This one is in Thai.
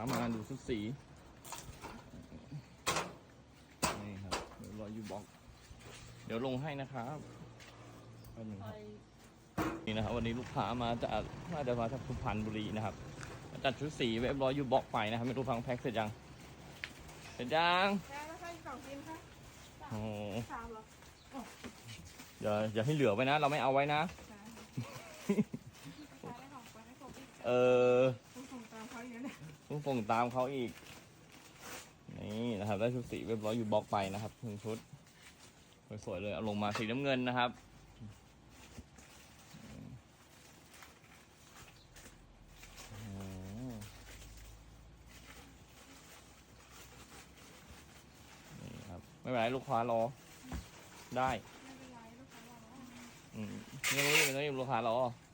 ามาดูชุดสี นี่ครับเดี๋ยวรอยูบ็อก เดี๋ยวลงให้นะครับแป๊บนึงครับนี่นะครับ วันนี้ลูกค้ามาจากน่าจะมาจากสุพรรณบุรีนะครับ จัดชุดสีเว็บร้อยยูบ็อกไปนะครับไม่รู้ฟังแพ็คเสร็จยัง เสร็จยังแล้วแล้วใครสองชิ้นคะโอ้โหสามเหรออย่าอย่าให้เหลือไว้นะ เราไม่เอาไว้นะใช่ได้ของไปให้ครบอีกเออ ส่งตามเขาอีก นี่นะครับ ได้ชุดสีเว็บร้อยยูบ็อกไปนะครับหนึ่งชุด สวยๆเลย เอาลงมาสีน้ำเงินนะครับโอ้โหนี่ครับ ไม่เป็นไรลูกค้ารอ ได้ ไม่เป็นไรลูกค้ารออืมไม่รู้ไม่รู้ลูกค้ารอไ